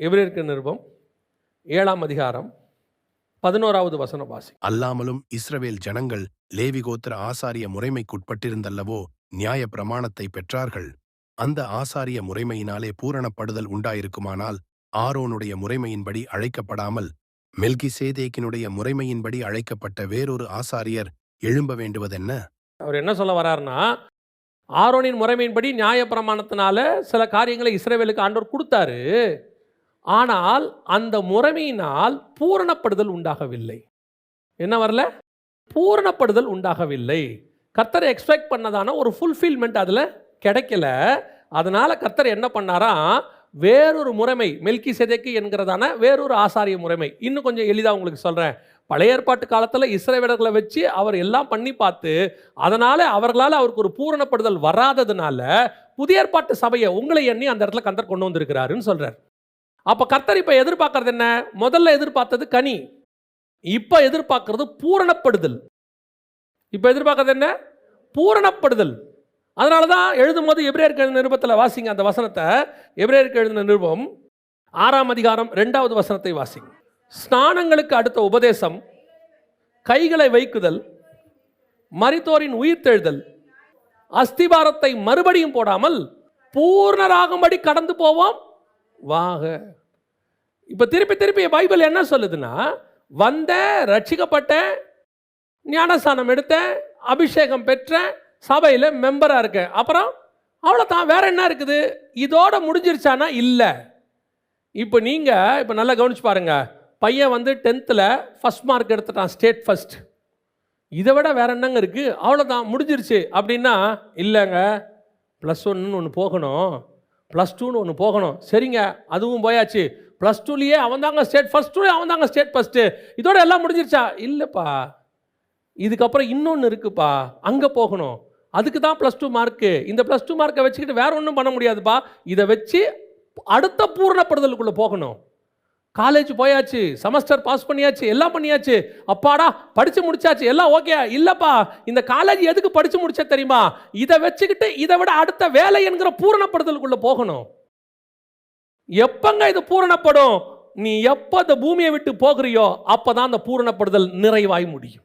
எபிரேற்கு நிருபம் ஏழாம் அதிகாரம் பதினோராவது வசன வாசி. அல்லாமலும் இஸ்ரவேல் ஜனங்கள் லேவி கோத்திர ஆசாரிய முறைமைக்குட்பட்டிருந்தல்லவோ நியாய பிரமாணத்தை பெற்றார்கள். அந்த ஆசாரிய முறைமையினாலே பூரணப்படுதல் உண்டாயிருக்குமானால் ஆரோனுடைய முறைமையின்படி அழைக்கப்படாமல் மெல்கிசேதேக்கினுடைய முறைமையின்படி அழைக்கப்பட்ட வேறொரு ஆசாரியர் எழும்ப வேண்டுவதென்ன? அவர் என்ன சொல்ல வராருன்னா ஆரோனின் முறைமையின்படி நியாயப்பிரமாணத்தினால சில காரியங்களை இஸ்ரேவேலுக்கு ஆண்டவர் கொடுத்தாரு. ஆனால் அந்த முறைமையினால் பூரணப்படுதல் உண்டாகவில்லை. என்ன வரல? பூரணப்படுதல் உண்டாகவில்லை. கர்த்தர் எக்ஸ்பெக்ட் பண்ணதான ஒரு ஃபுல்ஃபில்மெண்ட் அதில் கிடைக்கல. அதனால் கர்த்தர் என்ன பண்ணாரா? வேறொரு முறைமை மெல்கி செதைக்கு என்கிறதான வேறொரு ஆசாரிய முறைமை. இன்னும் கொஞ்சம் எளிதாக உங்களுக்கு சொல்கிறேன் பழைய ஏற்பாட்டு காலத்தில் இஸ்ரவேலர்களை வச்சு அவர் எல்லாம் பண்ணி பார்த்து அதனால் அவர்களால் அவருக்கு ஒரு பூரணப்படுதல் வராததுனால புதிய ஏற்பாட்டு சபையை உங்களை எண்ணி அந்த இடத்துல கந்தர் கொண்டு வந்திருக்கிறாருன்னு சொல்கிறார் அப்போ கர்த்தர் இப்போ எதிர்பார்க்கறது என்ன? முதல்ல எதிர்பார்த்தது கனி. இப்போ எதிர்பார்க்கறது பூரணப்படுதல். இப்போ எதிர்பார்க்கறது என்ன? பூரணப்படுதல். அதனால தான் எழுதும் போது எபிரேயருக்கு எழுதின நிருபத்தில் வாசிங்க அந்த வசனத்தை. எப்ரேயருக்கு எழுதின நிருபம் ஆறாம் அதிகாரம் ரெண்டாவது வசனத்தை வாசிங்க. ஸ்நானங்களுக்கு அடுத்த உபதேசம் கைகளை வைக்குதல் மரித்தோரின் உயிர்த்தெழுதல் அஸ்திபாரத்தை மறுபடியும் போடாமல் பூர்ணராகும்படி கடந்து போவோம் வாக இப்போ திருப்பி திருப்பி பைபிள் என்ன சொல்லுதுன்னா வந்தேன் ரட்சிக்கப்பட்டேன் ஞானஸ்தானம் எடுத்தேன் அபிஷேகம் பெற்றேன் சபையில் மெம்பராக இருக்கேன் அப்புறம் அவ்வளோதான் வேற என்ன இருக்குது? இதோட முடிஞ்சிருச்சானா? இல்லை. இப்போ நீங்கள் இப்போ நல்லா கவனிச்சு பாருங்க. பையன் வந்து டென்த்தில் ஃபஸ்ட் மார்க் எடுத்துட்டான் ஸ்டேட் ஃபஸ்ட் இதை விட வேற என்னங்க இருக்குது அவ்வளோதான் முடிஞ்சிருச்சு. அப்படின்னா இல்லைங்க. ப்ளஸ் ஒன்றுன்னு ஒன்று போகணும். ப்ளஸ் டூன்னு ஒன்று போகணும். சரிங்க. அதுவும் போயாச்சு. ப்ளஸ் டூலேயே அவன் தாங்க ஸ்டேட் ஃபஸ்ட்டுலேயே அவன்தாங்க அவன் தாங்க ஸ்டேட் ஃபஸ்ட்டு இதோட எல்லாம் முடிஞ்சிருச்சா? இல்லைப்பா. இதுக்கப்புறம் இன்னொன்று இருக்குப்பா. அங்கே போகணும். அதுக்கு தான் ப்ளஸ் டூ மார்க்கு இந்த ப்ளஸ் டூ மார்க்கை வச்சுக்கிட்டு வேற ஒன்றும் பண்ண முடியாதுப்பா. இதை வச்சு அடுத்த பூரணப்படுதலுக்குள்ளே போகணும். காலேஜ் போயாச்சு செமஸ்டர் பாஸ் பண்ணியாச்சு எல்லாம் பண்ணியாச்சு. அப்பாடா படித்து முடிச்சாச்சு எல்லாம் ஓகே இல்லைப்பா இந்த காலேஜ் எதுக்கு படித்து முடிச்ச தெரியுமா? இதை வச்சுக்கிட்டு இதை விட அடுத்த வேலை என்கிற பூரணப்படுதலுக்குள்ளே போகணும். எப்பங்க இது பூரணப்படும்? நீ எப்போ இந்த பூமியை விட்டு போகிறியோ அப்பதான் அந்த பூரணப்படுதல் நிறைவாய் முடியும்.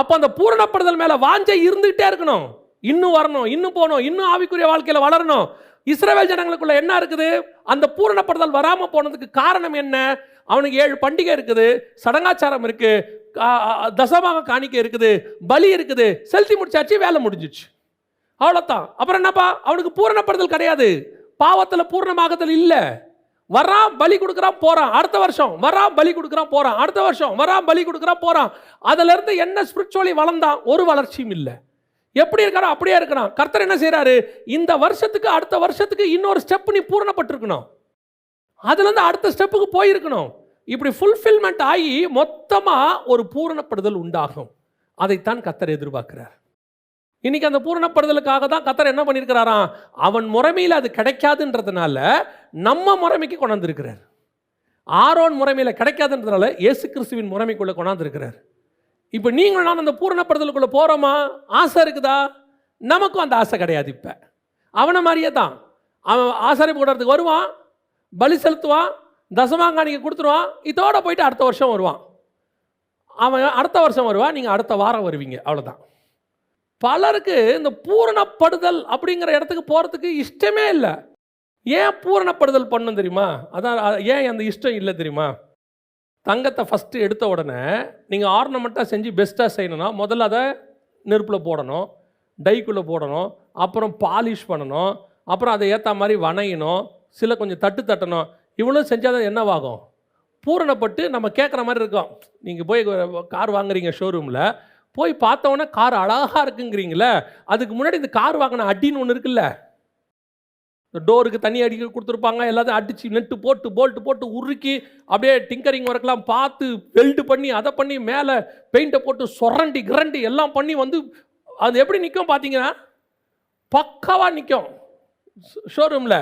அப்போ அந்த பூரணப்படுதல் மேலே வாஞ்சை இருந்துகிட்டே இருக்கணும். இன்னும் வரணும் இன்னும் போகணும் இன்னும் ஆவிக்குரிய வாழ்க்கையில் வளரணும். இஸ்ரேல் ஜனங்களுக்குள்ள என்ன இருக்குது? அந்த பூரணப்படுதல் வராமல் போனதுக்கு காரணம் என்ன? அவனுக்கு ஏழு பண்டிகை இருக்குது சடங்காச்சாரம் இருக்கு தசமாக காணிக்கை இருக்குது பலி இருக்குது செலுத்தி முடிச்சாச்சு வேலை முடிஞ்சிச்சு. அவ்வளோதான் அப்புறம் என்னப்பா? அவனுக்கு பூரணப்படுதல் கிடையாது. பாவத்தில் பூர்ணமாகுதல் இல்லை. வரான் பலி கொடுக்குறான் போகிறான் அடுத்த வருஷம் வரான் பலி கொடுக்குறான் போகிறான் அடுத்த வருஷம் வரான் பலி கொடுக்குறான் போகிறான் அதுலேருந்து என்ன ஸ்பிரிச்சுவலி வளர்ந்தான்? ஒரு வளர்ச்சியும் இல்லை. எப்படி இருக்காரோ அப்படியே இருக்கிறான். கர்த்தர் என்ன செய்கிறாரு இந்த வருஷத்துக்கு அடுத்த வருஷத்துக்கு இன்னொரு ஸ்டெப் நீ பூரணப்பட்டிருக்கணும். அதுலேருந்து அடுத்த ஸ்டெப்புக்கு போயிருக்கணும். இப்படி ஃபுல்ஃபில்மெண்ட் ஆகி மொத்தமாக ஒரு பூரணப்படுதல் உண்டாகும். அதைத்தான் கத்தர் எதிர்பார்க்கிறார். இன்னைக்கு அந்த பூரணப்படுதலுக்காக தான் கத்தர் என்ன பண்ணியிருக்கிறாராம்? அவன் முறைமையில் அது கிடைக்காதுன்றதுனால நம்ம முறைமைக்கு கொண்டாந்துருக்கிறார். ஆரோன் முறைமையில் கிடைக்காதுன்றதுனால இயேசு கிறிஸ்துவின் முறைமைக்குள்ளே கொண்டாந்துருக்கிறார். இப்போ நீங்கள் நான் அந்த பூரணப்படுதலுக்குள்ளே போகிறோமா ஆசை இருக்குதா? நமக்கும் அந்த ஆசை கிடையாது இப்போ. அவனை மாதிரியே தான். அவன் ஆசாரி போடுறதுக்கு வருவான் பலி செலுத்துவான் தசமாங்காணிக்கு கொடுத்துருவான் இதோட போயிட்டு அடுத்த வருஷம் வருவான். அவன் அடுத்த வருஷம் வருவான் நீங்கள் அடுத்த வாரம் வருவீங்க அவ்வளோதான் பலருக்கு இந்த பூரணப்படுதல் அப்படிங்கிற இடத்துக்கு போகிறதுக்கு இஷ்டமே இல்லை. ஏன் பூரணப்படுதல் பண்ணும் தெரியுமா? அதான் ஏன் அந்த இஷ்டம் இல்லை தெரியுமா? தங்கத்தை ஃபஸ்ட்டு எடுத்த உடனே நீங்கள் ஆர்னமெண்ட்டாக செஞ்சு பெஸ்ட்டாக செய்யணும்னா முதல்ல அதை நெருப்பில் போடணும் டைக்குள்ளே போடணும் அப்புறம் பாலிஷ் பண்ணணும் அப்புறம் அதை ஏற்ற மாதிரி வணையணும் சில கொஞ்சம் தட்டு தட்டணும். இவ்வளோ செஞ்சால் தான் என்னவாகும்? பூரணப்பட்டு நம்ம கேட்குற மாதிரி இருக்கும். நீங்கள் போய் கார் வாங்குறீங்க ஷோரூமில் போய் பார்த்தோன்னே கார் அழகாக இருக்குங்கிறீங்களே அதுக்கு முன்னாடி இந்த கார் வாங்கின அடின்னு ஒன்று இருக்குல்ல? இந்த டோருக்கு தண்ணி அடிக்க கொடுத்துருப்பாங்க எல்லாத்தையும் அடித்து நெட்டு போட்டு போல்ட்டு போட்டு உருக்கி அப்படியே டிங்கரிங் ஒர்க்லாம் பார்த்து வெல்டு பண்ணி அதை பண்ணி மேலே பெயிண்ட்டை போட்டு சொரண்டி கிரண்டி எல்லாம் பண்ணி வந்து அது எப்படி நிற்கும் பார்த்தீங்கன்னா பக்காவாக நிற்கும் ஷோரூமில்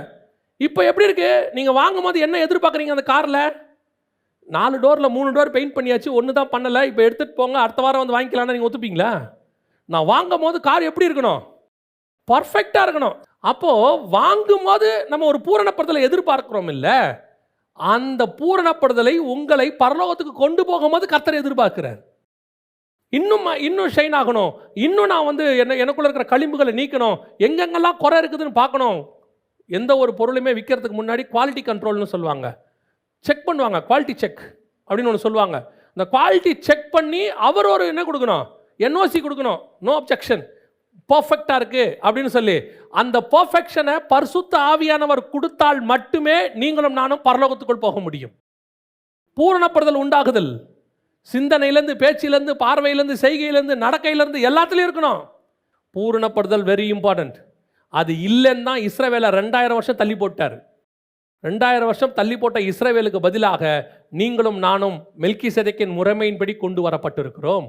இப்போ எப்படி இருக்குது நீங்கள் வாங்கும் போது என்ன எதிர்பார்க்குறீங்க அந்த காரில்? நாலு டோரில் மூணு டோர் பெயிண்ட் பண்ணியாச்சு ஒன்று தான் பண்ணலை இப்போ எடுத்துகிட்டு போங்க அடுத்த வாரம் வந்து வாங்கிக்கலாம்னு நீங்கள் ஒத்துப்பீங்களா? நான் வாங்கும் போது கார் எப்படி இருக்கணும்? பர்ஃபெக்டாக இருக்கணும். அப்போது வாங்கும்போது நம்ம ஒரு பூரணப்படுதலை எதிர்பார்க்குறோம் இல்லை அந்த பூரணப்படுதலை உங்களை பரலோகத்துக்கு கொண்டு போகும்போது கர்த்தர் எதிர்பார்க்கிறார். இன்னும் இன்னும் ஷைன் ஆகணும். இன்னும் நான் வந்து என்ன எனக்குள்ளே இருக்கிற களிம்புகளை நீக்கணும். எங்கெங்கெல்லாம் குறை இருக்குதுன்னு பார்க்கணும். எந்த ஒரு பொருளுமே விற்கிறதுக்கு முன்னாடி குவாலிட்டி கண்ட்ரோல்னு சொல்லுவாங்க. செக் பண்ணுவாங்க குவாலிட்டி செக் அப்படின்னு ஒன்று சொல்லுவாங்க. இந்த குவாலிட்டி செக் பண்ணி அவர் ஒரு என்ன கொடுக்கணும்? என்ஓசி கொடுக்கணும். நோ அப்ஜெக்ஷன் பர்ஃபெக்டாக இருக்குது அப்படின்னு சொல்லி அந்த பர்ஃபெக்ஷனை பரிசுத்த ஆவியானவர் கொடுத்தால் மட்டுமே நீங்களும் நானும் பரலோகத்துக்குள் போக முடியும். பூரணப்படுதல் உண்டாகுதல். சிந்தனையிலேருந்து பேச்சிலேருந்து பார்வையிலேருந்து செய்கையிலேருந்து நடக்கையிலேருந்து எல்லாத்துலேயும் இருக்கணும். பூரணப்படுதல் வெரி இம்பார்ட்டண்ட் அது இல்லைன்னு தான் இஸ்ரேவேலை ரெண்டாயிரம் வருஷம் தள்ளி போட்டார். ரெண்டாயிரம் வருஷம் தள்ளி போட்ட இஸ்ரேவேலுக்கு பதிலாக நீங்களும் நானும் மெல்கி செதைக்கின் முறைமையின்படி கொண்டு வரப்பட்டிருக்கிறோம்.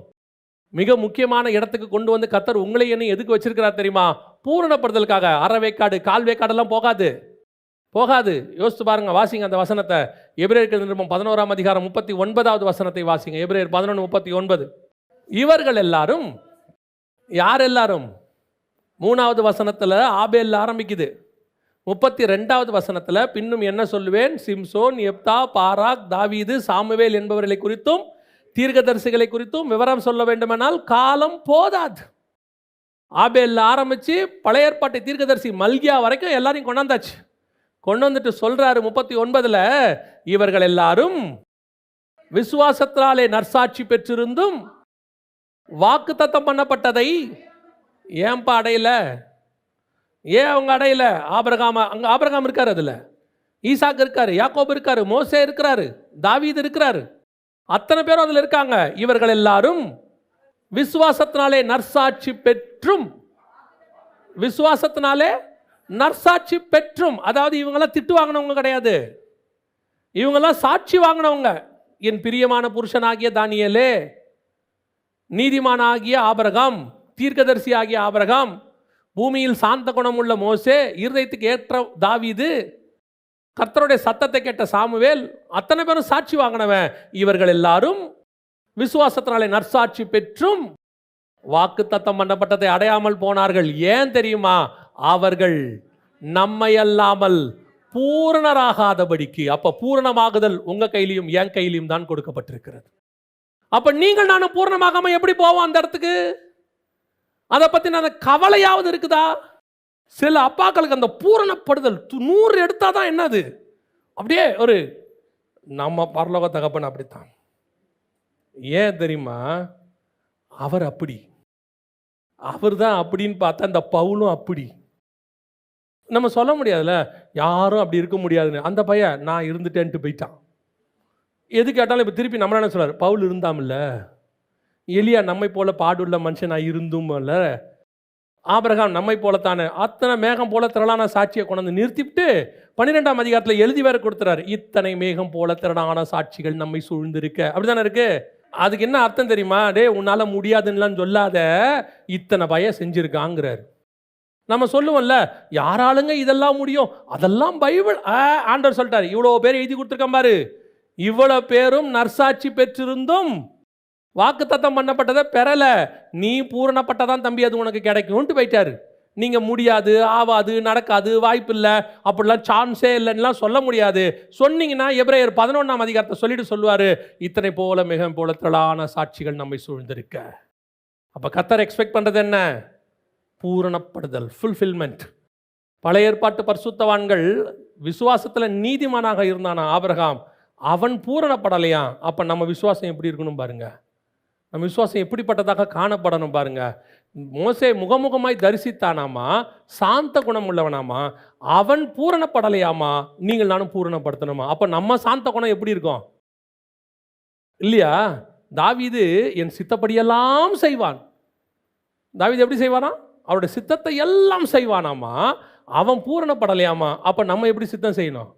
மிக முக்கியமான இடத்துக்கு கொண்டு வந்து கத்தர் உங்களை என்ன எதுக்கு வச்சிருக்கிறார் தெரியுமா? பூரணப்படுதலுக்காக. அறவேக்காடு வேக்காடு கால் வேக்காடெல்லாம் போகாது. போகாது. யோசித்து பாருங்க வாசிங்க அந்த வசனத்தை. எபிரேயர்கள் நிருபம் பதினோராம் அதிகாரம் முப்பத்தி ஒன்பதாவது வசனத்தை வாசிங்க. எபிரேயர் பதினொன்று முப்பத்தி ஒன்பது இவர்கள் எல்லாரும் யார் எல்லாரும்? மூணாவது வசனத்தில் ஆபேல் ஆரம்பிக்குது. முப்பத்தி ரெண்டாவது வசனத்தில் பின்னும் என்ன சொல்லுவேன்? சிம்சோன் எப்தா பாராக் தாவீது சாமுவேல் என்பவர்களை குறித்தும் தீர்க்கதரிசிகளை குறித்தும் விவரம் சொல்ல வேண்டுமானால் காலம் போதாது. ஆபேல் ஆரம்பித்து பழைய ஏற்பாட்டை தீர்க்கதரிசி மல்கியா வரைக்கும் எல்லாரையும் கொண்டாந்தாச்சு. கொண்டு வந்துட்டு சொல்கிறாரு முப்பத்தி ஒன்பதில் இவர்கள் எல்லாரும் விசுவாசத்தினாலே நற்சாட்சி பெற்றிருந்தும் வாக்குத்தத்தம் பண்ணப்பட்டதை ஏன்பா அடையில? ஏன் அவங்க அடையில? ஆபரகாம அங்கே ஆபரகாம் இருக்கார் அதில். ஈசாக் இருக்காரு யாக்கோப் இருக்காரு மோசே இருக்கிறாரு தாவீது இருக்கிறாரு. அத்தனை பேரும் அதில் இருக்காங்க. இவர்கள் எல்லாரும் விசுவாசத்தினாலே நற்சாட்சி பெற்றும். விசுவாசத்தினாலே நற்சாட்சி பெற்றும். அதாவது இவங்கெல்லாம் திட்டு வாங்கினவங்க கிடையாது. இவங்கெல்லாம் சாட்சி வாங்கினவங்க. என் பிரியமான புருஷனாகிய தானியலே நீதிமான ஆகிய ஆபரகாம் தீர்க்கதரிசி ஆகிய ஆபரகாம் பூமியில் சாந்த குணமுள்ள மோசே இருதயத்துக்கு ஏற்ற தாவிது கர்த்தருடைய சத்தத்தை கேட்ட சாமுவேல் அத்தனை பேரும் சாட்சி வாங்கினவன். இவர்கள் எல்லாரும் விசுவாசத்தினாலே நற்சாட்சி பெற்றும் வாக்கு தத்தம் பண்ணப்பட்டதை அடையாமல் போனார்கள். ஏன் தெரியுமா? அவர்கள் நம்மை அல்லாமல் பூரணராகாதபடிக்கு அப்ப பூரணமாகுதல் உங்க கையிலையும் என் கையிலையும் தான் கொடுக்கப்பட்டிருக்கிறது. அப்ப நீங்கள் நானும் பூரணமாகாம எப்படி போவோம் அந்த இடத்துக்கு? அதை பற்றி நான் கவலையாவது இருக்குதா? சில அப்பாக்களுக்கு அந்த பூரணப்படுதல் து- நூறு எடுத்தாதான் என்னது? அப்படியே ஒரு நம்ம பரலோக தகப்பன் அப்படித்தான். ஏன் தெரியுமா? அவர் அப்படி. அவர் தான் அப்படின்னு பார்த்தா அந்த பவுலும் அப்படி. நம்ம சொல்ல முடியாதுல்ல? யாரும் அப்படி இருக்க முடியாதுன்னு. அந்த பையன் நான் இருந்துட்டேன்ட்டு போயிட்டான். எது கேட்டாலும் இப்போ திருப்பி நம்மளான சொல்கிறார் பவுல் இருந்தாமில்ல. எலியா நம்மை போல பாடுள்ள மனுஷன் நான் இருந்தும்ல ஆபிரகாம் நம்மை போலத்தானே அத்தனை மேகம் போல திரளான சாட்சியை கொண்டு நிறுத்திவிட்டு பன்னிரெண்டாம் அதிகாரத்தில் எழுதி வேற கொடுத்துறாரு. இத்தனை மேகம் போல திரளான சாட்சிகள் நம்மை சூழ்ந்திருக்க. அப்படிதானே இருக்கு? அதுக்கு என்ன அர்த்தம் தெரியுமா? டே உன்னால முடியாதுன்னுலாம் சொல்லாத இத்தனை பய செஞ்சிருக்காங்கிறாரு. நம்ம சொல்லுவோம்ல யாராலுங்க இதெல்லாம் முடியும்? அதெல்லாம் பைபிள். ஆ, ஆண்டவர் சொல்லிட்டார் இவ்வளோ பேர் எழுதி கொடுத்துருக்கேன் பாரு. இவ்வளோ பேரும் நர்சாட்சி பெற்றிருந்தும் வாக்குத்தத்தம் பண்ணப்பட்டதை பெறலை. நீ பூரணப்பட்டதான் தம்பி அது உனக்கு கிடைக்கும்ட்டு போயிட்டாரு. நீங்கள் முடியாது ஆவாது நடக்காது வாய்ப்பில்லை அப்படிலாம் சான்ஸே இல்லைன்னா சொல்ல முடியாது. சொன்னீங்கன்னா எபிரேயர் பதினொன்றாம் அதிகாரத்தை சொல்லிட்டு சொல்லுவார் இத்தனை போல மிக போல திரளான சாட்சிகள் நம்மை சூழ்ந்திருக்க. அப்போ கத்தர் எக்ஸ்பெக்ட் பண்ணுறது என்ன? பூரணப்படுதல் ஃபுல்ஃபில்மெண்ட் பழைய ஏற்பாட்டு பரிசுத்தவான்கள் விசுவாசத்தில் நீதிமானாக இருந்தானா ஆபரகாம்? அவன் பூரணப்படலையா? அப்போ நம்ம விசுவாசம் எப்படி இருக்கணும் பாருங்கள் நம்ம விசுவாசம் எப்படிப்பட்டதாக காணப்படணும் பாருங்க. மோசே முகமுகமாய் தரிசித்தானாமா? சாந்த குணம் உள்ளவனாமா அவன் பூரணப்படலையாமா நீங்கள் நானும் பூரணப்படுத்தணுமா? அப்போ நம்ம சாந்த குணம் எப்படி இருக்கும்? இல்லையா? தாவிது என் சித்தப்படியெல்லாம் செய்வான். தாவிது எப்படி செய்வானா? அவருடைய சித்தத்தை எல்லாம் செய்வானாமா? அவன் பூரணப்படலையாமா அப்போ நம்ம எப்படி சித்தம் செய்யணும்?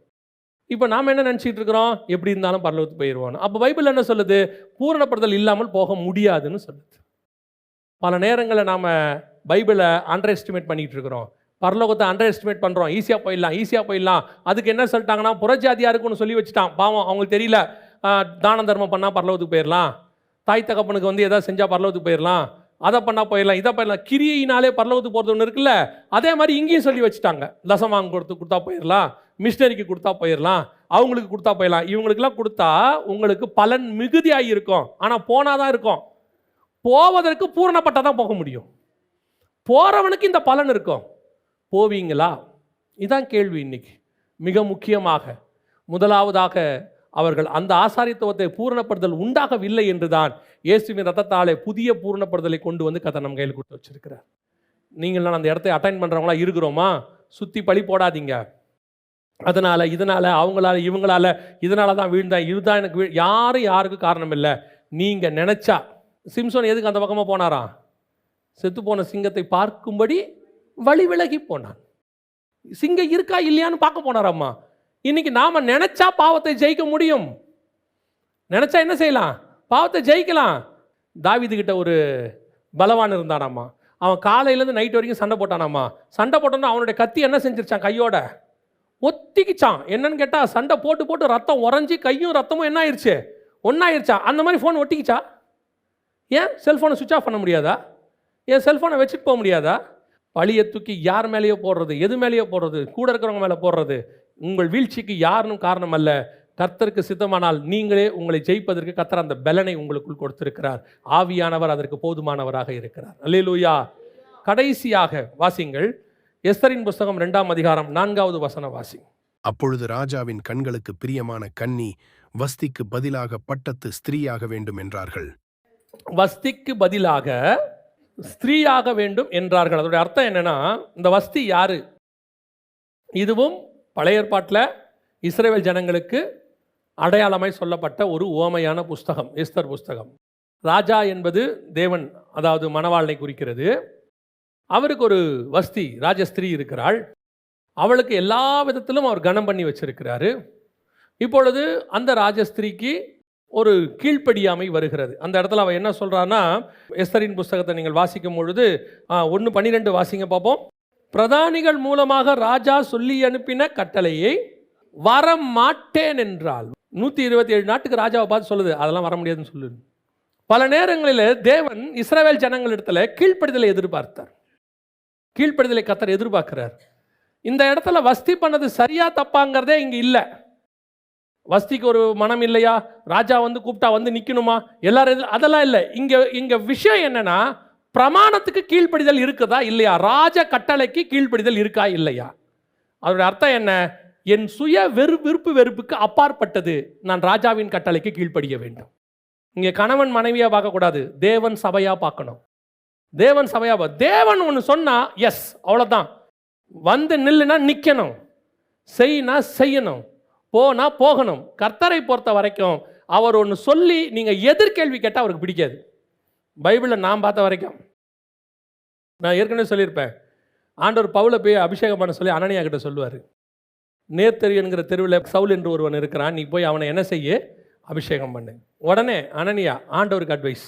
இப்போ நாம் என்ன நினச்சிட்டு இருக்கிறோம்? எப்படி இருந்தாலும் பரலோகத்துக்கு போயிடுவோம் அப்போ பைபிள் என்ன சொல்லுது? பூரணப்படுதல் இல்லாமல் போக முடியாதுன்னு சொல்லுது. பல நேரங்களில் நாம் பைபிளை அண்டர் எஸ்டிமேட் பண்ணிகிட்டு இருக்கிறோம். பரலோகத்தை அண்டர் எஸ்டிமேட் பண்ணுறோம் ஈஸியாக போயிடலாம் ஈஸியாக போயிடலாம். அதுக்கு என்ன சொல்லிட்டாங்கன்னா புறஜாதியாக இருக்குன்னு சொல்லி வச்சுட்டான். பாவம் அவங்களுக்கு தெரியல. தான தர்மம் பண்ணால் பரலோகத்துக்கு போயிடலாம். தாய் தகப்பனுக்கு வந்து எதாவது செஞ்சால் பரலோகத்துக்கு போயிடலாம். அதை பண்ணால் போயிடலாம் இதை போயிடலாம் கிரியினாலே பரலோகத்துக்கு போகிறது ஒன்று இருக்குல்ல? அதே மாதிரி இங்கேயும் சொல்லி வச்சுட்டாங்க. தசமாங்க கொடுத்து கொடுத்தா போயிடலாம். மிஷினரிக்கு கொடுத்தா போயிடலாம் அவங்களுக்கு கொடுத்தா போயிடலாம் இவங்களுக்கெல்லாம் கொடுத்தா உங்களுக்கு பலன் மிகுதியாக இருக்கும். ஆனால் போனால் தான் இருக்கும். போவதற்கு பூரணப்பட்டால் தான் போக முடியும். போகிறவனுக்கு இந்த பலன் இருக்கும். போவீங்களா? இதான் கேள்வி இன்னைக்கு. மிக முக்கியமாக முதலாவதாக அவர்கள் அந்த ஆசாரித்துவத்தை பூரணப்படுதல் உண்டாகவில்லை என்றுதான் இயேசுவின் ரத்தத்தாலே புதிய பூரணப்படுதலை கொண்டு வந்து கதை நம்ம கையில் கொடுத்து வச்சிருக்கிறார். நீங்கள் நான் அந்த இடத்தை அட்டைன் பண்ணுறவங்களா இருக்கிறோமா? சுற்றி பழி போடாதீங்க. அதனால் இதனால் அவங்களால இவங்களால இதனால தான் வீழ்ந்தேன் இதுதான் எனக்கு வீ யாரும் யாருக்கும் காரணம் இல்லை. நீங்கள் நினச்சா சிம்சோன் எதுக்கு அந்த பக்கமாக போனாராம்? செத்து போன சிங்கத்தை பார்க்கும்படி வழி விலகி போனான். சிங்கம் இருக்கா இல்லையான்னு பார்க்க போனாராம்மா. இன்னைக்கு நாம் நினச்சா பாவத்தை ஜெயிக்க முடியும். நினச்சா என்ன செய்யலாம்? பாவத்தை ஜெயிக்கலாம். தாவிதுகிட்ட ஒரு பலவான் இருந்தானாம்மா. அவன் காலையிலேருந்து நைட் வரைக்கும் சண்டை போட்டானாம்மா. சண்டை போட்டோன்னா அவனுடைய கத்தி என்ன செஞ்சிருச்சான் கையோட? ஒத்திக்கிச்சான் என்னன்னு கேட்டால் சண்டை போட்டு போட்டு ரத்தம் உறைஞ்சி கையும் ரத்தமும் என்ன ஆயிடுச்சு ஒன்றாயிருச்சா அந்த மாதிரி ஃபோன் ஒட்டிக்கிச்சா? ஏன்? செல்ஃபோனை சுவிச் ஆஃப் பண்ண முடியாதா? ஏன் செல்ஃபோனை வச்சுட்டு போக முடியாதா? பழியை தூக்கி யார் மேலேயோ போடுறது எது மேலேயோ போடுறது கூட இருக்கிறவங்க மேலே போடுறது உங்கள் வீழ்ச்சிக்கு யாருன்னு காரணம் அல்ல. கர்த்தருக்கு சித்தமானால் நீங்களே உங்களை ஜெயிப்பதற்கு கர்த்தர் அந்த பலனை உங்களுக்குள் கொடுத்திருக்கிறார். ஆவியானவர் அதற்கு போதுமானவராக இருக்கிறார். அல்லேலூயா. கடைசியாக வாசிங்கள் எஸ்தரின் புஸ்தகம் ரெண்டாம் அதிகாரம் நான்காவது வசன வாசி அப்பொழுது ராஜாவின் கண்களுக்கு பிரியமான கன்னி வஸ்திக்கு பதிலாக பட்டத்து ஸ்திரீயாக வேண்டும் என்றார்கள். வஸ்திக்கு பதிலாக ஸ்திரீயாக வேண்டும் என்றார்கள். அதோடைய அர்த்தம் என்னன்னா இந்த வஸ்தி யாரு? இதுவும் பழைய ஏற்பாட்டில் இஸ்ரேல் ஜனங்களுக்கு அடையாளமாய் சொல்லப்பட்ட ஒரு உவமையான புஸ்தகம் எஸ்தர் புஸ்தகம். ராஜா என்பது தேவன் அதாவது மணவாளனை குறிக்கிறது. அவருக்கு ஒரு வஸ்தி ராஜஸ்திரீ இருக்கிறாள். அவளுக்கு எல்லா விதத்திலும் அவர் கனம் பண்ணி வச்சிருக்கிறாரு. இப்பொழுது அந்த ராஜஸ்திரீக்கு ஒரு கீழ்ப்படியாமை வருகிறது. அந்த இடத்துல அவன் என்ன சொல்கிறான்னா எஸ்தரின் புஸ்தகத்தை நீங்கள் வாசிக்கும் பொழுது ஒன்று பன்னிரெண்டு வாசிங்க பார்ப்போம் பிரதானிகள் மூலமாக ராஜா சொல்லி அனுப்பின கட்டளையை வர மாட்டேன் என்றால் நூற்றி இருபத்தி ஏழு நாட்டுக்கு ராஜாவை பார்த்து சொல்லுது அதெல்லாம் வர முடியாதுன்னு சொல்லுது. பல நேரங்களில் தேவன் இஸ்ரேல் ஜனங்களிடத்தில் கீழ்ப்படிதலை எதிர்பார்த்தார். கீழ்ப்படிதலை கத்தர் எதிர்பார்க்கிறார். இந்த இடத்துல வஸ்தி பண்ணது சரியா தப்பாங்கிறதே இங்கே இல்லை. வஸ்திக்கு ஒரு மனம் இல்லையா? ராஜா வந்து கூப்பிட்டா வந்து நிற்கணுமா எல்லாரும் அதெல்லாம் இல்லை. இங்கே இங்கே விஷயம் என்னன்னா பிரமாணத்துக்கு கீழ்ப்படிதல் இருக்குதா இல்லையா? ராஜ கட்டளைக்கு கீழ்ப்படிதல் இருக்கா இல்லையா? அதோட அர்த்தம் என்ன? என் சுய வெறு விருப்பு வெறுப்புக்கு அப்பாற்பட்டது நான் ராஜாவின் கட்டளைக்கு கீழ்ப்படிய வேண்டும். இங்கே கணவன் மனைவியாக பார்க்கக்கூடாது. தேவன் சபையாக பார்க்கணும். தேவன் சபையா தேவன் ஒன்று சொன்னால் எஸ் அவ்வளோதான் வந்து நில்லுனா நிற்கணும் செய்யினா செய்யணும். போனால் போகணும். கர்த்தரை பொறுத்த வரைக்கும் அவர் ஒன்று சொல்லி நீங்கள் எதிர்கேள்வி கேட்டால் அவருக்கு பிடிக்காது. பைபிளில் நான் பார்த்த வரைக்கும். நான் ஏற்கனவே சொல்லியிருப்பேன். ஆண்டவர் பவுலை போய் அபிஷேகம் பண்ண சொல்லி அனனியா கிட்ட சொல்லுவார். நேர்த்தெரி என்கிற தெருவில் சவுல் என்று ஒருவன் இருக்கிறான். நீ போய் அவனை என்ன செய்ய? அபிஷேகம் பண்ணு. உடனே அனனியா ஆண்டவருக்கு அட்வைஸ்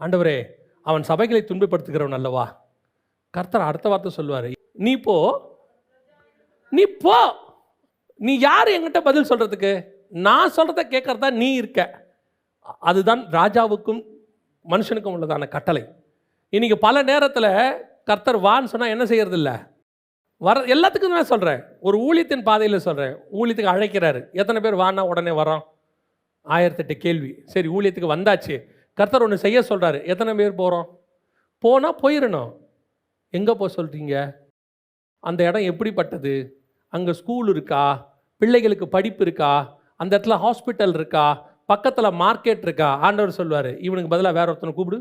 ஆண்டவரே அவன் சபைகளை துன்பப்படுத்துகிறவன் அல்லவா? கர்த்தர் அடுத்த வார்த்தை சொல்லுவார் நீ போ நீ போ. நீ யார் என்கிட்ட பதில் சொல்கிறதுக்கு நான் சொல்கிறத கேட்குறதா நீ இருக்க. அதுதான் ராஜாவுக்கும் மனுஷனுக்கும் உள்ளதான கட்டளை. இன்றைக்கி பல நேரத்தில் கர்த்தர் வான்னு சொன்னால் என்ன செய்யறது வர எல்லாத்துக்கும் நான் சொல்கிறேன் ஒரு ஊழியத்தின் பாதையில் சொல்கிறேன் ஊழியத்துக்கு அழைக்கிறாரு. எத்தனை பேர் வானா உடனே வரோம் ஆயிரத்தெட்டு கேள்வி. சரி ஊழியத்துக்கு வந்தாச்சு. கர்த்தர் ஒன்று செய்ய சொல்கிறாரு எத்தனை பேர் போகிறோம் போனால் போயிடணும் எங்கே போக சொல்கிறீங்க அந்த இடம் எப்படிப்பட்டது? அங்கே ஸ்கூல் இருக்கா? பிள்ளைகளுக்கு படிப்பு இருக்கா? அந்த இடத்துல ஹாஸ்பிட்டல் இருக்கா? பக்கத்தில் மார்க்கெட் இருக்கா? ஆண்டவர் சொல்லுவார். இவனுக்கு பதிலாக வேற ஒருத்தனை கூப்பிடு.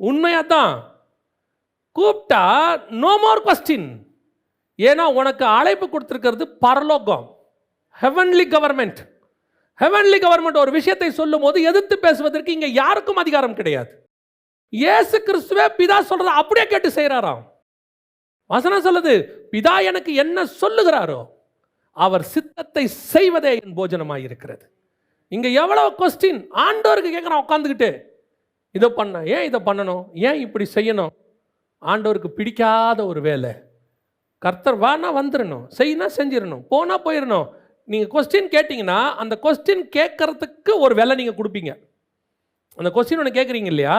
உண்மையாக தான் கூப்பிட்டா நோ மோர் கொஸ்டின் ஏன்னா உனக்கு அழைப்பு கொடுத்துருக்கிறது பரலோகம். ஹெவன்லி கவர்மெண்ட் ஹெவன்லி கவர்மெண்ட் ஒரு விஷயத்தை சொல்லும் போது எதிர்த்து பேசுவதற்கு இங்கே யாருக்கும் அதிகாரம் கிடையாது. இயேசு கிறிஸ்துவே பிதா சொல்றத அப்படியே கேட்டு செய்கிறாராம் வசனம் சொல்லுது பிதா எனக்கு என்ன சொல்லுகிறாரோ அவர் சித்தத்தை செய்வதே என் போஜனமாக இருக்கிறது. இங்கே எவ்வளோ கொஸ்டின் ஆண்டவருக்கு கேட்குறான் உட்காந்துக்கிட்டு இதை பண்ண ஏன் இதை பண்ணணும்? ஏன் இப்படி செய்யணும்? ஆண்டவருக்கு பிடிக்காத ஒரு வேலை. கர்த்தர் வானா வந்துடணும் செய்யினா செஞ்சிடணும் போனால் போயிடணும் நீங்கள் கொஸ்டின் கேட்டிங்கன்னா அந்த கொஸ்டின் கேட்குறதுக்கு ஒரு வேலை நீங்கள் கொடுப்பீங்க. அந்த கொஸ்டின் ஒன்று கேட்குறீங்க இல்லையா?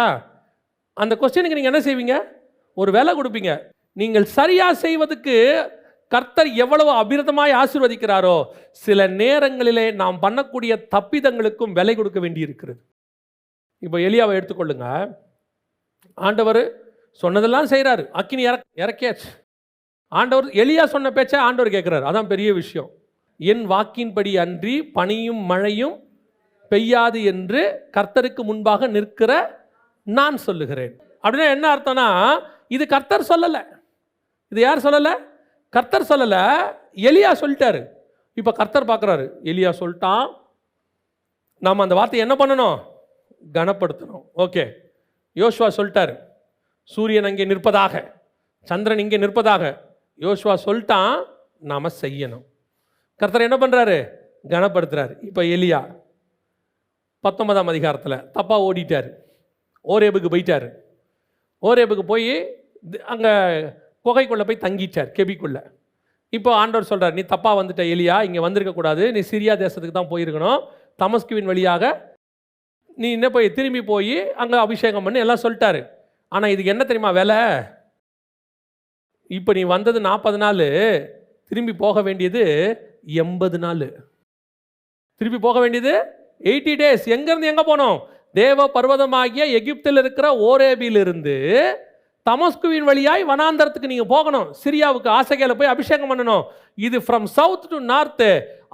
அந்த கொஸ்டினுக்கு நீங்கள் என்ன செய்வீங்க? ஒரு வேலை கொடுப்பீங்க. நீங்கள் சரியாக செய்வதுக்கு கர்த்தர் எவ்வளவு அபிரதமாய் ஆசிர்வதிக்கிறாரோ சில நேரங்களிலே நாம் பண்ணக்கூடிய தப்பிதங்களுக்கும் விலை கொடுக்க வேண்டியிருக்கிறது. இப்போ எலியாவை எடுத்துக்கொள்ளுங்க. ஆண்டவர் சொன்னதெல்லாம் செய்கிறாரு அக்கினி இறக் இறக்கியாச்சு. ஆண்டவர் எலியா சொன்ன பேச்சை ஆண்டவர் கேட்குறாரு. அதான் பெரிய விஷயம். என் வாக்கின்படி அன்றி பனியும் மழையும் பெய்யாது என்று கர்த்தருக்கு முன்பாக நிற்கிற நான் சொல்லுகிறேன். அப்படின்னா என்ன அர்த்தம்னா இது கர்த்தர் சொல்லலை. இது யார் சொல்லலை? கர்த்தர் சொல்லலை. எலியா சொல்லிட்டாரு. இப்போ கர்த்தர் பார்க்குறாரு. எலியா சொல்லிட்டான். நாம் அந்த வார்த்தையை என்ன பண்ணணும்? கனப்படுத்தணும். ஓகே. யோஷுவா சொல்லிட்டாரு. சூரியன் அங்கே நிற்பதாக. சந்திரன் இங்கே நிற்பதாக. யோசுவா சொல்லிட்டான். நாம் செய்யணும். கர்த்தர் என்ன பண்ணுறாரு கனப்படுத்துகிறார் இப்போ எலியா பத்தொன்பதாம் அதிகாரத்தில் தப்பாக ஓடிட்டார். ஓரேபுக்கு போயிட்டார். ஓரேபுக்கு போய் அங்கே குகைக்குள்ளே போய் தங்கிட்டார் கெபிக்குள்ளே. இப்போ ஆண்டவர் சொல்கிறார் நீ தப்பாக வந்துட்ட எலியா இங்கே வந்திருக்கக்கூடாது நீ சிரியா தேசத்துக்கு தான் போயிருக்கணும். தமஸ்குவின் வழியாக நீ என்ன போய் திரும்பி போய் அங்கே அபிஷேகம் பண்ணி எல்லாம் சொல்லிட்டாரு. ஆனால் இதுக்கு என்ன தெரியுமா விலை? இப்போ நீ வந்தது நாற்பது நாள் திரும்பி போக வேண்டியது எண்பது நாள். திருப்பி போக வேண்டியது எயிட்டி டேஸ். எங்கேருந்து எங்கே போனோம்? தேவ பர்வதமாகிய எகிப்தில் இருக்கிற ஓரேபியிலிருந்து தமஸ்குவின் வழியாய் வனாந்தரத்துக்கு நீங்கள் போகணும். சிரியாவுக்கு ஆசைகளை போய் அபிஷேகம் பண்ணணும். இது ஃப்ரம் சவுத் டு நார்த்து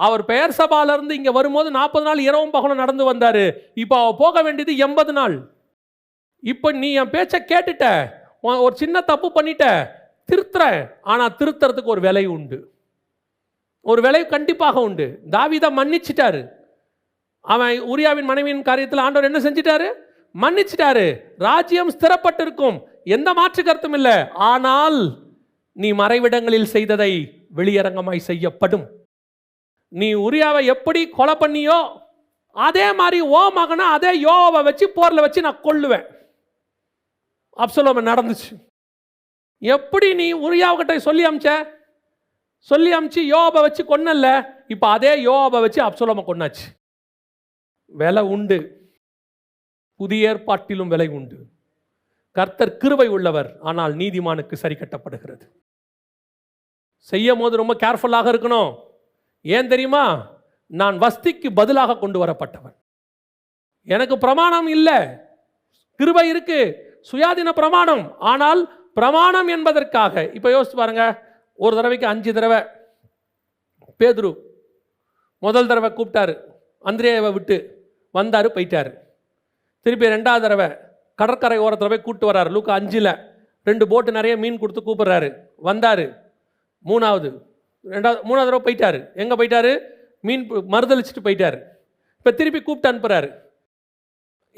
அவர் பெயர் சபாலேருந்து இங்கே வரும்போது நாற்பது நாள் இரவும் பகலும் நடந்து வந்தார். இப்போ அவர் போக வேண்டியது எண்பது நாள். இப்போ நீ என் பேச்சை கேட்டுட்ட. ஒரு சின்ன தப்பு பண்ணிட்ட. திருத்துறேன் ஆனால் திருத்துறதுக்கு ஒரு விலை உண்டு. ஒரு விளைவு கண்டிப்பாக உண்டு. தாவீதை மன்னிச்சிட்டாரு. அவன் உரியாவின் மனைவியின் காரியத்தில் ஆண்டவர் என்ன செஞ்சிட்டாரு? மன்னிச்சிட்டாரு. ராஜ்யம் ஸ்திரப்பட்டிருக்கும். எந்த மாற்று கருத்தும் இல்லை. ஆனால் நீ மறைவிடங்களில் செய்ததை வெளியரங்கமாய் செய்யப்படும். நீ உரியாவை எப்படி கொலை பண்ணியோ அதே மாதிரி ஓ மகனை அதே யோவை வச்சு போரில் வச்சு நான் கொல்லுவேன். அப்சலோமன் நடந்துச்சு. எப்படி நீ உரியாவுக்கிட்ட சொல்லி அமிச்ச? சொல்லி அமிச்சு யோபை வச்சு கொன்னல்ல இப்போ அதே யோபை வச்சு அப்சலோம கொன்னாச்சு. விலை உண்டு. புதிய ஏற்பாட்டிலும் விலை உண்டு. கர்த்தர் கிருவை உள்ளவர் ஆனால் நீதிமானுக்கு சரி கட்டப்படுகிறது. செய்யும் போது ரொம்ப கேர்ஃபுல்லாக இருக்கணும். ஏன் தெரியுமா? நான் வஸ்திக்கு பதிலாக கொண்டு வரப்பட்டவன். எனக்கு பிரமாணம் இல்லை. கிருபை இருக்கு. சுயாதீன பிரமாணம். ஆனால் பிரமாணம் என்பதற்காக இப்போ யோசிச்சு பாருங்கள் ஒரு தடவைக்கு அஞ்சு தடவை பேதுரு முதல் தடவை கூப்பிட்டாரு. அந்திரேவை விட்டு வந்தார் போயிட்டார். திருப்பி ரெண்டாவது தடவை கடற்கரை ஓரத்தில் போய் கூப்பிட்டு வர்றாரு. லூக்கா அஞ்சில் ரெண்டு போட்டு நிறைய மீன் கொடுத்து கூப்பிட்றாரு. வந்தார். மூணாவது ரெண்டாவது மூணாவது தடவை போயிட்டாரு. எங்கே போயிட்டாரு? மீன் மறுதளிச்சுட்டு போயிட்டார். இப்போ திருப்பி கூப்பிட்டு அனுப்புகிறாரு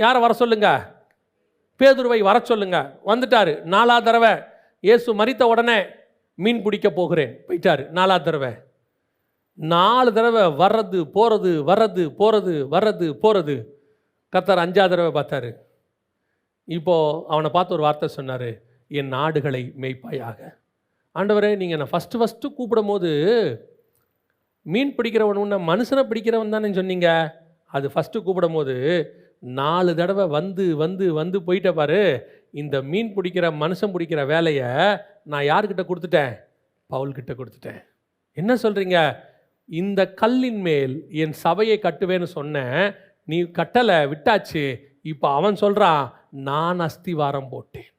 யாரை வர சொல்லுங்க? பேதுருவை வர சொல்லுங்க. வந்துட்டாரு. நாலாவது தடவை இயேசு மறித்த உடனே மீன் பிடிக்க போகிறேன். போயிட்டார். நாலாவது தடவை. நாலு தடவை வர்றது போகிறது வர்றது போகிறது வர்றது போகிறது கத்தார் அஞ்சாவது தடவை பார்த்தாரு. இப்போது அவனை பார்த்து ஒரு வார்த்தை சொன்னார். என் நாடுகளை மெய்ப்பாயாக. ஆண்டவரே நீங்கள் நான் ஃபஸ்ட்டு ஃபஸ்ட்டு கூப்பிடும் போது மீன் பிடிக்கிறவன் உன்னை மனுஷனை பிடிக்கிறவன் தானே சொன்னீங்க. அது ஃபஸ்ட்டு கூப்பிடும் போது நாலு தடவை வந்து வந்து வந்து போயிட்ட பாரு. இந்த மீன் பிடிக்கிற மனுஷன் பிடிக்கிற வேலையை நான் யார்கிட்ட கொடுத்துட்டேன்? பவுல்கிட்ட கொடுத்துட்டேன். என்ன சொல்கிறீங்க இந்த கல்லின் மேல் என் சபையை கட்டுவேன்னு சொன்னேன் நீ கட்டலை விட்டாச்சு. இப்போ அவன் சொல்கிறான் நான் அஸ்திவாரம் போட்டேன்.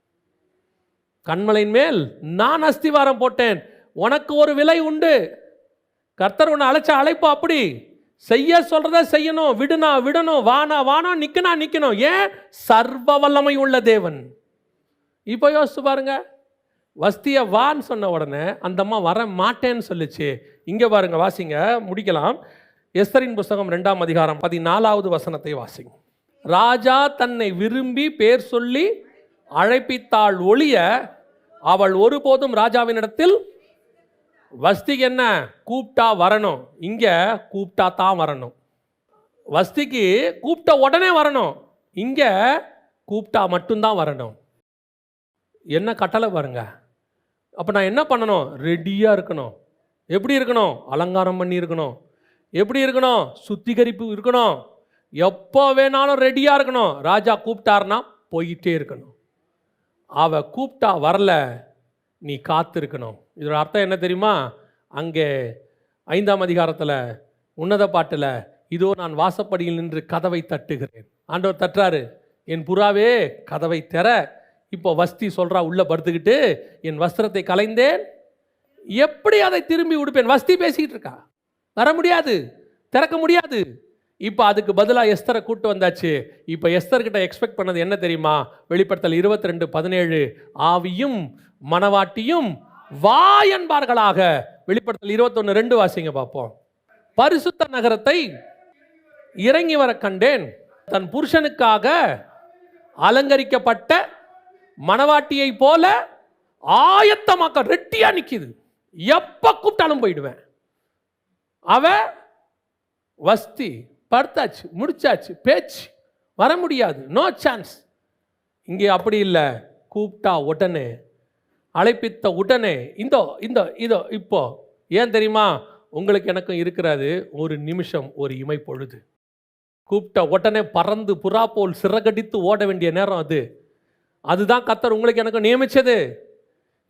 கண்மலையின் மேல் நான் அஸ்திவாரம் போட்டேன். உனக்கு ஒரு விலை உண்டு. கர்த்தர் உன்னை அழைச்ச அழைப்பு அப்படி. செய்ய சொல்கிறத செய்யணும். விடுனா விடணும். வானா வானா நிக்கனா நிற்கணும் ஏன்? சர்வ வல்லமை உள்ள தேவன். இப்போ யோசிச்சு பாருங்கள் வஸ்தியை வான்னு சொன்ன உடனே அந்த அம்மா வர மாட்டேன்னு சொல்லிச்சு. இங்கே பாருங்க வாசிங்க முடிக்கலாம். எஸ்தரின் புஸ்தகம் ரெண்டாம் அதிகாரம் பதினாலாவது வசனத்தை வாசிங்க. ராஜா தன்னை விரும்பி பேர் சொல்லி அழைப்பித்தாள் ஒளிய அவள் ஒருபோதும் ராஜாவினிடத்தில் வஸ்திக்கு என்ன? கூப்பிட்டா வரணும். இங்கே கூப்பிட்டா தான் வரணும். வஸ்திக்கு கூப்பிட்ட உடனே வரணும். இங்கே கூப்பிட்டா மட்டும்தான் வரணும். என்ன கட்டளை பாருங்கள் அப்போ நான் என்ன பண்ணணும்? ரெடியாக இருக்கணும். எப்படி இருக்கணும்? அலங்காரம் பண்ணி இருக்கணும். எப்படி இருக்கணும்? சுத்திகரிப்பு இருக்கணும். எப்போ வேணாலும் ரெடியாக இருக்கணும். ராஜா கூப்பிட்டாருன்னா போயிட்டே இருக்கணும். அவ கூப்பிட்டா வரல நீ காத்திருக்கணும். இதோட அர்த்தம் என்ன தெரியுமா? அங்கே ஐந்தாம் அதிகாரத்தில் உன்னத பாட்டில் இதோ நான் வாசப்படியில் நின்று கதவை தட்டுகிறேன். ஆண்டவர் தட்டுறாரு என் புறாவே கதவை தர இப்போ வஸ்தி சொல்கிறா உள்ளே படுத்துக்கிட்டு என் வஸ்திரத்தை கலைந்தேன். எப்படி அதை திரும்பி உடுப்பேன்? வஸ்தி பேசிக்கிட்டு இருக்கா? வர முடியாது திறக்க முடியாது. இப்போ அதுக்கு பதிலாக எஸ்தரை கூட்டு வந்தாச்சு. இப்போ எஸ்தர்கிட்ட எக்ஸ்பெக்ட் பண்ணது என்ன தெரியுமா? வெளிப்படுத்தல் இருபத்தி ரெண்டு பதினேழு. ஆவியும் மனவாட்டியும் வா என்பார்களாக. வெளிப்படுத்தல் இருபத்தொன்று ரெண்டு வாசிங்க பார்ப்போம். பரிசுத்த நகரத்தை இறங்கி வர கண்டேன். தன் புருஷனுக்காக அலங்கரிக்கப்பட்ட மணவாட்டியை போல ஆயத்தமாக்க ரெட்டியா நிற்கிது எப்ப கூப்பிட்டாலும் போயிடுவேன். அவ வஸ்தி படுத்தாச்சு முடிச்சாச்சு பேச்சு வர முடியாது நோ சான்ஸ் இங்கே அப்படி இல்லை. கூப்பிட்டா உடனே அழைப்பித்த உடனே இந்த இந்த இதோ இப்போ ஏன் தெரியுமா? உங்களுக்கு எனக்கும் இருக்கிறது ஒரு நிமிஷம் ஒரு இமை பொழுது கூப்பிட்ட உடனே பறந்து புறா போல் சிறகடித்து ஓட வேண்டிய நேரம் அது. அதுதான் கத்தர் உங்களுக்கு எனக்கு நியமிச்சது.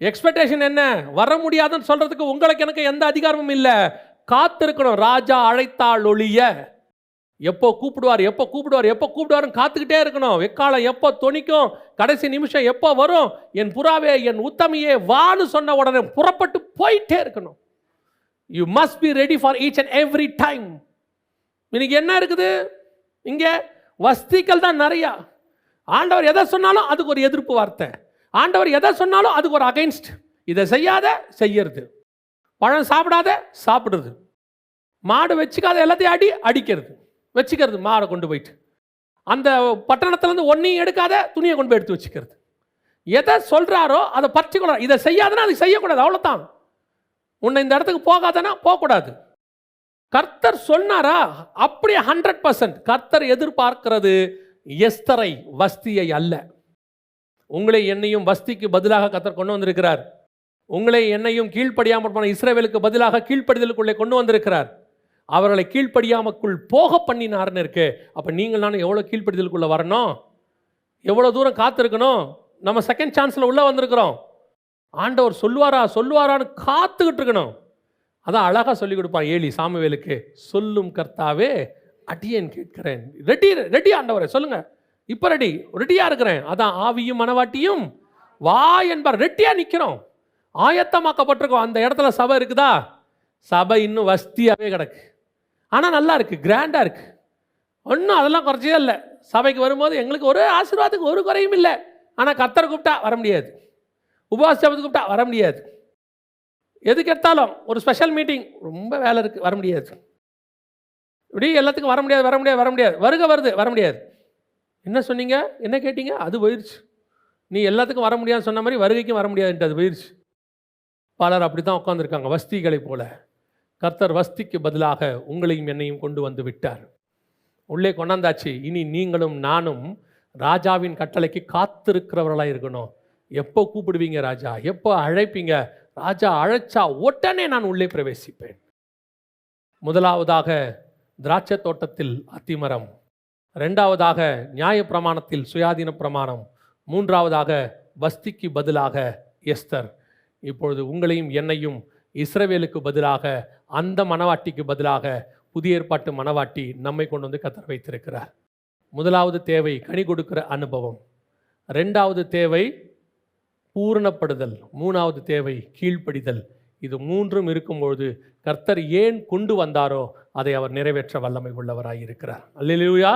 எக்ஸ்பெக்டேஷன் என்ன? வர முடியாதுன்னு சொல்றதுக்கு உங்களுக்கு எனக்கு எந்த அதிகாரமும் இல்லை. காத்திருக்கணும். ராஜா அழைத்தாள் ஒழிய. எப்போ கூப்பிடுவார் எப்போ கூப்பிடுவார் எப்போ கூப்பிடுவாருன்னு காத்துக்கிட்டே இருக்கணும். வெக்காலம் எப்போ துணிக்கும் கடைசி நிமிஷம் எப்போ வரும்? என் புறாவே என் உத்தமையே வான்னு சொன்ன உடனே புறப்பட்டு போயிட்டே இருக்கணும். You must be ready for each and every time இன்னைக்கு என்ன இருக்குது? இங்கே வஸ்திகள் தான் நிறையா. ஆண்டவர் எதை சொன்னாலும் அதுக்கு ஒரு எதிர்ப்பு வார்த்தை. ஆண்டவர் எதை சொன்னாலும் அதுக்கு ஒரு அகைன்ஸ்ட் இதை செய்யாத செய்யறது. பழம் சாப்பிடாத சாப்பிடுறது. மாடு வச்சுக்காத எல்லாத்தையும் அடி அடிக்கிறது. வச்சுக்கிறது மாடை கொண்டு போயிட்டு. அந்த பட்டணத்துலேருந்து ஒன்றையும் எடுக்காத துணியை கொண்டு போய் எடுத்து வச்சுக்கிறது. எதை சொல்கிறாரோ அதை பர்டிகுலர் இதை செய்யாதுன்னா அதை செய்யக்கூடாது. அவ்வளோதான் உன்னை இந்த இடத்துக்கு போகாதனா போகக்கூடாது. கர்த்தர் சொன்னாரா? அப்படியே ஹண்ட்ரட் பர்சன்ட் கர்த்தர் எதிர்பார்க்கிறது. எஸ்தரை வஸ்தியை அல்ல. உங்களை என்னையும் வஸ்திக்கு பதிலாக கத்தர் கொண்டு வந்திருக்கிறார். உங்களை என்னையும் கீழ்ப்படியாமல் போன இஸ்ரேவேலுக்கு பதிலாக கீழ்ப்படிதலுக்குள்ளே கொண்டு வந்திருக்கிறார். அவர்களை கீழ்ப்படியாமக்குள் போக பண்ணினார்னு இருக்கு. அப்போ நீங்கள் நானும் எவ்வளோ கீழ்ப்படிதலுக்குள்ளே வரணும்? எவ்வளோ தூரம் காத்திருக்கணும்? நம்ம செகண்ட் சான்ஸில் உள்ளே வந்திருக்கிறோம். ஆண்டவர் சொல்லுவாரா? சொல்லுவாரான்னு காத்துக்கிட்டு இருக்கணும். அதான் அழகாக சொல்லிக் கொடுப்பான் ஏலி சாமுவேலுக்கு. சொல்லும் கர்த்தாவே அடியேன் கேட்கிறேன். ரெடி ரெடி ஆண்டவரே சொல்லுங்க. இப்போ ரெடி ரெடியாக இருக்கிறேன். அதான் ஆவியும் மனவாட்டியும் வா என்பார். ரெட்டியாக நிற்கிறோம் ஆயத்தமாக்கப்பட்டிருக்கோம். அந்த இடத்துல சபை இருக்குதா? சபை இன்னும் வஸ்தியாகவே கிடக்கு. ஆனால் நல்லா இருக்குது கிராண்டாக இருக்குது ஒன்றும் அதெல்லாம் குறைச்சதே இல்லை. சபைக்கு வரும்போது எங்களுக்கு ஒரு ஆசீர்வாதத்துக்கு ஒரு குறையும் இல்லை. ஆனால் கத்தரை கூப்பிட்டா வர முடியாது. உபவாச ஜெபத்துக்கு கூப்பிட்டா வர முடியாது. எதுக்கு எடுத்தாலும் ஒரு ஸ்பெஷல் மீட்டிங் ரொம்ப வேலை இருக்குது வர முடியாது. இப்படி எல்லாத்துக்கும் வர முடியாது வர முடியாது வர முடியாது. வருக வருது வர முடியாது. என்ன சொன்னீங்க? என்ன கேட்டீங்க? அது போயிடுச்சு நீ எல்லாத்துக்கும் வர முடியாதுன்னு சொன்ன மாதிரி வருகைக்கும் வர முடியாதுன்ட்டு அது போயிடுச்சு பலர் அப்படி தான் உட்காந்துருக்காங்க வஸ்திகளைப் போல. கர்த்தர் வஸ்திக்கு பதிலாக உங்களையும் என்னையும் கொண்டு வந்து விட்டார். உள்ளே கொண்டாந்தாச்சு. இனி நீங்களும் நானும் ராஜாவின் கட்டளைக்கு காத்திருக்கிறவர்களாக இருக்கணும். எப்போ கூப்பிடுவீங்க ராஜா? எப்போ அழைப்பீங்க? ராஜா அழைச்சா உடனே நான் உள்ளே பிரவேசிப்பேன். முதலாவதாக திராட்சை தோட்டத்தில் அத்திமரம். ரெண்டாவதாக நியாய பிரமாணத்தில் சுயாதீன பிரமாணம். மூன்றாவதாக வஸ்திக்கு பதிலாக எஸ்தர். இப்பொழுது உங்களையும் என்னையும் இஸ்ரவேலுக்கு பதிலாக அந்த மணவாட்டிக்கு பதிலாக புதிய ஏற்பாட்டு மணவாட்டி நம்மை கொண்டு வந்து கத்தர் வைத்திருக்கிறார். முதலாவது தேவை கனி கொடுக்கிற அனுபவம். ரெண்டாவது தேவை பூரணப்படுதல். மூணாவது தேவை கீழ்ப்படிதல். இது மூன்றும் இருக்கும்பொழுது கர்த்தர் ஏன் கொண்டு வந்தாரோ அதை அவர் நிறைவேற்ற வல்லமை உள்ளவராய் இருக்கிறார் அல்லா